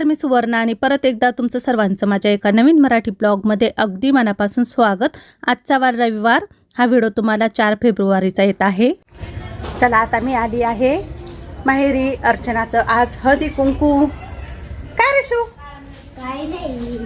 नमस्कार मी सुवर्णा आणि परत एकदा तुमचं सर्वांचं माझ्या एका नवीन मराठी ब्लॉगमध्ये अगदी मनापासून स्वागत. आजचा वार रविवार हा व्हिडिओ तुम्हाला चार फेब्रुवारीचा येत आहे. चला आता मी आली आहे माहेरी अर्चनाचं आज हळदी कुंकू. काय रे शू? काय नाही.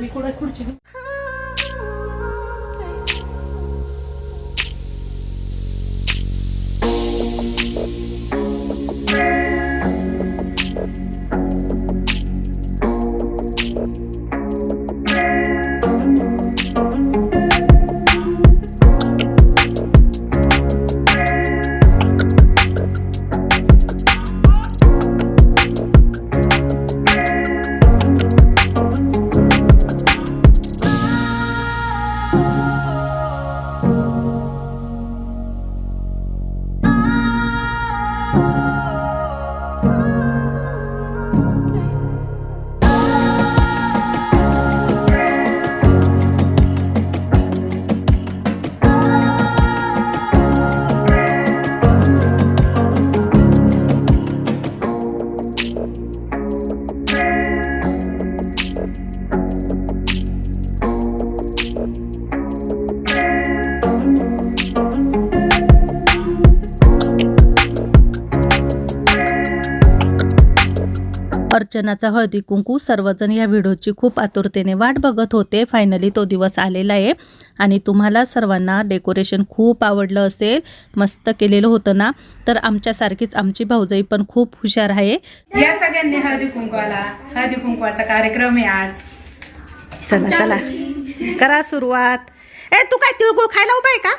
अर्चनाचा हळदी कुंकू सर्वजण या व्हिडिओची खूप आतुरतेने वाट बघत होते फायनली तो दिवस आलेला आहे आणि तुम्हाला सर्वांना डेकोरेशन खूप आवडलं असेल मस्त केलेलं होतं ना तर आमच्यासारखीच आमची भाऊजाई पण खूप हुशार आहे या सगळ्यांनी हळदी कुंकवाला हळदी कुंकवाचा कार्यक्रम आहे आज चला चला करा सुरुवात ए तू काय तिळगुळ खायला उभा आहे का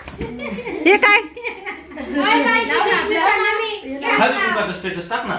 हे काय हळदी कुंकाचं स्टेटस टाक ना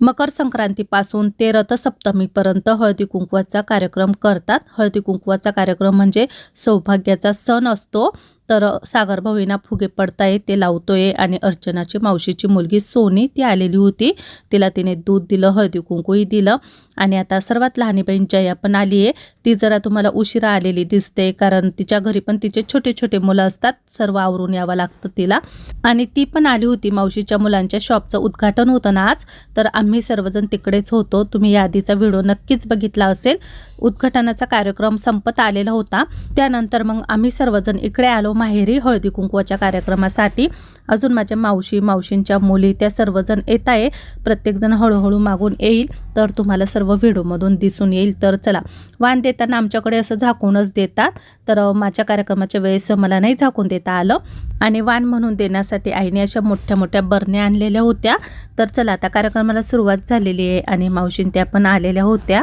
मकर संक्रांतीपासून ते रथसप्तमीपर्यंत हळदी कुंकवाचा कार्यक्रम करतात. हळदी कुंकवाचा कार्यक्रम म्हणजे सौभाग्याचा सण असतो. तर सागर भाऊंना फुगे पडताय ते लावतोय आणि अर्चनाची मावशीची मुलगी सोनी ती आलेली होती. तिला तिने दूध दिलं हळदी कुंकूही दिलं आणि आता सर्वात लहानी बहीण जया पण आली आहे. ती जरा तुम्हाला उशिरा आलेली दिसते कारण तिच्या घरी पण तिचे छोटे छोटे मुलं असतात सर्व आवरून यावं लागतं तिला. आणि ती पण आली होती मावशीच्या मुलांच्या शॉपचं उद्घाटन होतं ना आज. तर आम्ही सर्वजण तिकडेच होतो. तुम्ही यादीचा व्हिडिओ नक्कीच बघितला असेल. उद्घाटनाचा कार्यक्रम संपत आलेला होता. त्यानंतर मग आम्ही सर्वजण इकडे आलो. माहेरी हळदी कुंकवाच्या कार्यक्रमासाठी अजून माझ्या मावशी मावशींच्या मुली त्या सर्वजण येत आहे. प्रत्येकजण हळूहळू मागून येईल. तर तुम्हाला सर्व व्हिडिओमधून दिसून येईल. तर चला वाण देताना आमच्याकडे असं झाकूनच देतात. तर माझ्या कार्यक्रमाच्या वेळेस मला नाही झाकून देता आलं. आणि वाण म्हणून देण्यासाठी आईने अशा मोठ्या मोठ्या बरण्या आणलेल्या होत्या. तर चला आता कार्यक्रमाला सुरुवात झालेली आहे आणि मावशीं त्या पण आलेल्या होत्या.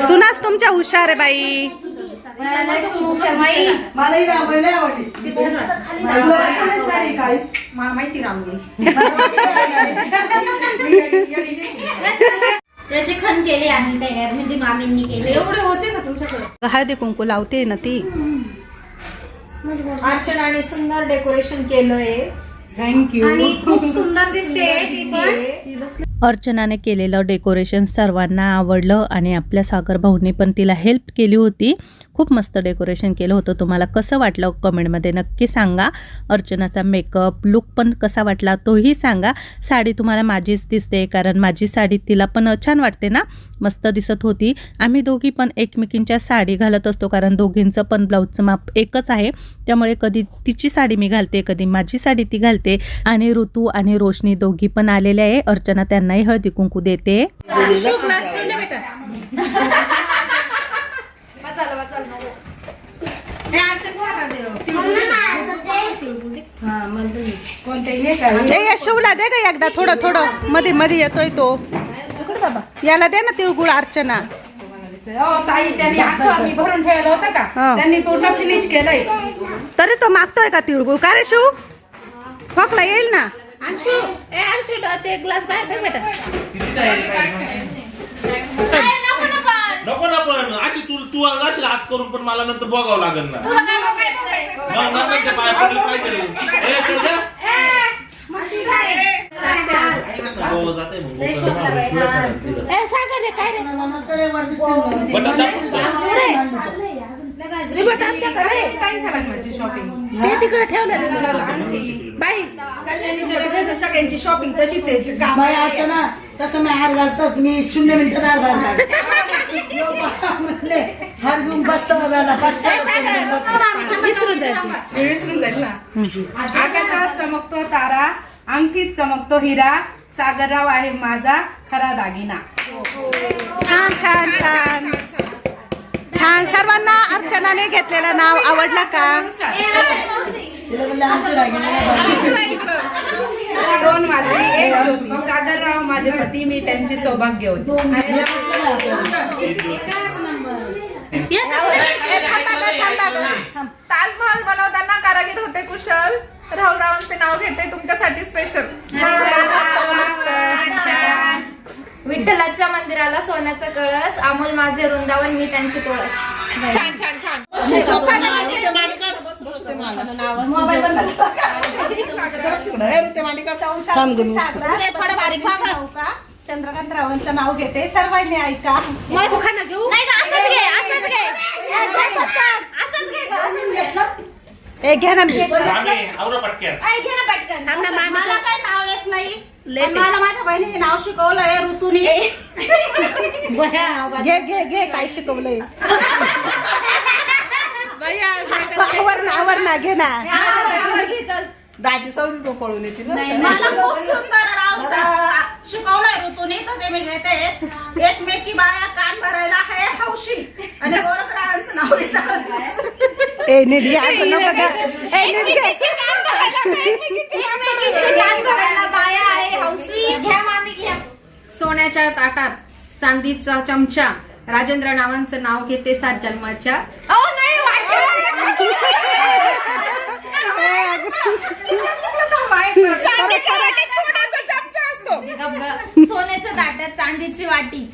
सुनास तुमच्या हुशार आहे बाई. मलाही रांगोळी लय आवडली. तुला पण साडी काळी माहिती रांगोळी. त्याचे खण केले आम्ही तयार म्हणजे मामींनी केले. एवढे होते का तुमच्याकडे? हळदी कुंकू लावते ना ती? अर्चनाने सुंदर डेकोरेशन केलंय. थँक्यू आणि खूप सुंदर दिसते अर्चनाने केलेलं डेकोरेशन सर्वांना आवडलं आणि आपल्या सागर भाऊने पण तिला हेल्प केली होती. खूप मस्त डेकोरेशन केलं होतं. तुम्हाला कसं वाटलं कमेंटमध्ये नक्की सांगा. अर्चनाचा मेकअप लुक पण कसा वाटला तोही सांगा. साडी तुम्हाला माझीच दिसते कारण माझी साडी तिला पण छान वाटते ना. मस्त दिसत होती. आम्ही दोघी पण एकमेकींच्या साडी घालत असतो कारण दोघींचं पण ब्लाऊजचं माप एकच आहे. त्यामुळे कधी तिची साडी मी घालते कधी माझी साडी ती घालते. आणि ऋतू आणि रोशनी दोघी पण आलेल्या आहे. अर्चना त्यांनाही हळदी कुंकू देते हे अर्चन कोणाला देव? कोणते हे का ए या शिवला दे ग एकदा थोडं थोडं. मध्ये मध्ये येतोय तो. याला दे ना तिळगुळ अर्चना. हो. ताई त्यांनी आता आम्ही भरून ठेवलं होतं का हा. त्यांनी पूर्ण फिनिश केलंय तरी तो मागतोय का तिळगुळ? का रे शिव? खोकला येईल ना? अंशू ए अंशू ते ग्लास बाहेर कर बेटा किती तयारी पाहिजे नको ना पण. अशी तू तू अशी आज करून पण मला नंतर बघावं लागेल ना. मग नंतर ते पाय पडले पाहिजे. ए, चल गं. जाते मग. ए सागर रे काय रे? बटन दाब. ताईंच्या लग्नाची शॉपिंग कल्याणीच्या सगळ्यांची शॉपिंग तशीच आहे. बाई आता ना तसं मी हार घालतोच मी शून्य मिनिटात हार घालणार यो बा म्हणले हार घेऊन बसतो बघायला बस विसरून जाईल ना. आकाशात चमकतो तारा अंकित चमकतो हिरा सागरराव आहे माझा खरा दागिना. छान छान छान. छान. सर्वांना अर्चनाने घेतलेलं नाव आवडलं का? दोन मात्री एक ज्योती सागरराव माझे पती मी त्यांची सौभाग्यवती ताजमहल बनवताना कारागीर होते कुशल. राहुलरावांचे नाव घेते तुमच्यासाठी स्पेशल विठ्ठलाच्या मंदिराला सोन्याचा कळस अमोल माझे वृंदावन मी त्यांचे तोळस. छान छान छान. थोडं बारीक का चंद्रकांत रावांचं नाव घेते. सर्वांनी ऐका. नाही का, असंच घे, असंच घे. असंच घे गं. ए घ्या ना मी. आम्ही आवरा पटक्यात ऐ, घे ना पटकन. मला काय नाव येत नाही. पण मला माझ्या बहिणीने नाव शिकवलंय ऋतूनी. घे घे घे काय शिकवलंय? आवर ना आवर ना घे ना. मला खूप सुंदर स- शिकवलंय ऋतूनी. तर ते मी घेते. एकमेकी बाया कान भरायला आहे हौशी. आणि गोरखरावांचं नाव घेतात. ए नीट घे असं नको का ए नीट घ्या. सोन्याच्या ताटात चांदीचा चमचा. राजेंद्र नावांचं नाव घेते सात जन्माच्या अहो नाही वाटत चांदीच्या वाटीत सोन्याचा चमचा असतो. गप गप. सोन्याच्या ताटात चांदीची वाटी.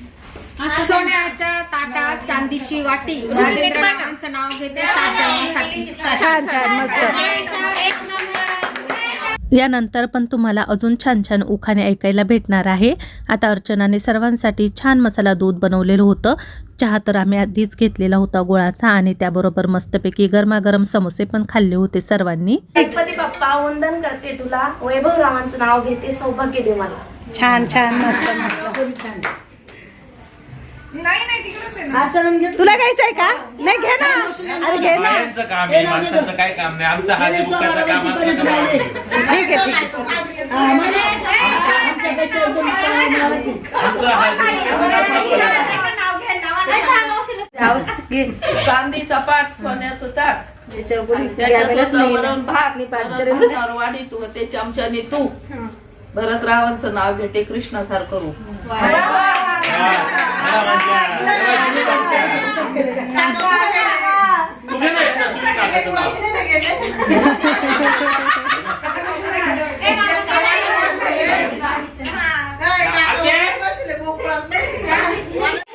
सोन्याच्या ताटात चांदीची वाटी. राजेंद्र नावांचं नाव घेते सात जन्मासाठी. छान छान मस्त एक नंबर. यानंतर पण तुम्हाला अजून छान छान उखाणे ऐकायला भेटणार आहे. आता अर्चनाने सर्वांसाठी छान मसाला दूध बनवलेलं होतं. चहा तर आम्ही आधीच घेतलेला होता गुळाचा आणि त्याबरोबर मस्तपैकी गरमागरम समोसे पण खाल्ले होते सर्वांनी. गणपती बाप्पा वंदन करते तुला. वैभव रावांचं नाव घेते सौभाग्य दे मला. छान छान मस्त मस्त. नाही नाही तिकडेच आहे ना आचरण तुला का नाही घे ना अरे घे ना बायांचं काम आहे माणसाचं काय काम नाही आमचं काम असलं तर ठीक आहे ठीक आहे. आमचं काम घे चांदीचा पाठ सोन्याचं ताट त्याच्यात वरण भात वाढी तू ते चमच्याने तू भरत रावांचं नाव घेते कृष्णासारखं रूप हा,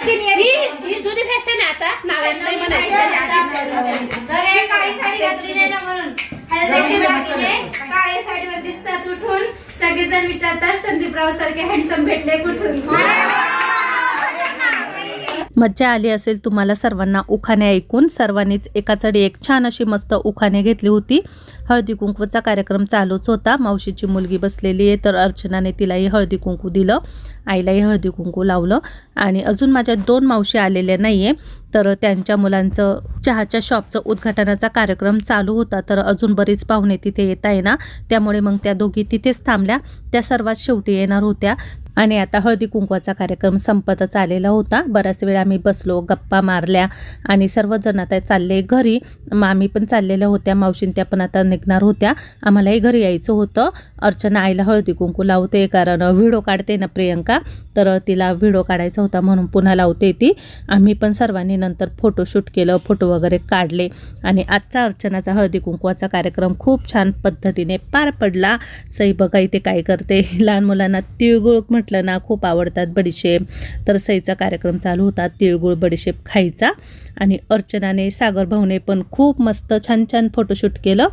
ही जुनी फॅशन आता म्हणायचं दिसतात उठून. सगळेजण विचारतात संदीपराव सारखे हँडसम भेटले कुठून? मज्जा आली असेल तुम्हाला सर्वांना उखाणे ऐकून. सर्वांनीच एकाचडी एक छान अशी मस्त उखाणे घेतली होती. हळदी कुंकूचा कार्यक्रम चालूच होता. मावशीची मुलगी बसलेली आहे तर अर्चनाने तिलाही हळदी कुंकू दिलं. आईलाही हळदी कुंकू लावलं. आणि अजून माझ्या दोन मावशी आलेल्या नाही आहे तर त्यांच्या मुलांचं चहाच्या शॉपचं उद्घाटनाचा कार्यक्रम चालू होता. तर अजून बरीच पाहुणे तिथे येत आहे ना त्यामुळे मग त्या दोघी तिथेच थांबल्या. त्या सर्वात शेवटी येणार होत्या. आणि आता हळदी कुंकवाचा कार्यक्रम संपतच आलेला होता. बराच वेळ आम्ही बसलो गप्पा मारल्या आणि सर्वजण आता चालले घरी. मामी पण चाललेल्या होत्या. मावशीन त्या पण आता निघणार होत्या. आम्हालाही घरी यायचं होतं. अर्चना आईला हळदी कुंकू लावते कारण व्हिडिओ काढते ना प्रियंका. तर तिला व्हिडिओ काढायचा होता म्हणून पुन्हा लावते ती. आम्ही पण सर्वांनी नंतर फोटोशूट केलं फोटो वगैरे काढले आणि आजचा अर्चनाचा हळदी कुंकवाचा कार्यक्रम खूप छान पद्धतीने पार पडला. सई बघा इथे काय करते. लहान मुलांना तिळगुळ म्हटलं ना खूप आवडतात बडीशेप. तर सईचा कार्यक्रम चालू होता तिळगुळ बडीशेप खायचा. आणि अर्चनाने सागर भाऊने पण खूप मस्त छान छान फोटोशूट केलं.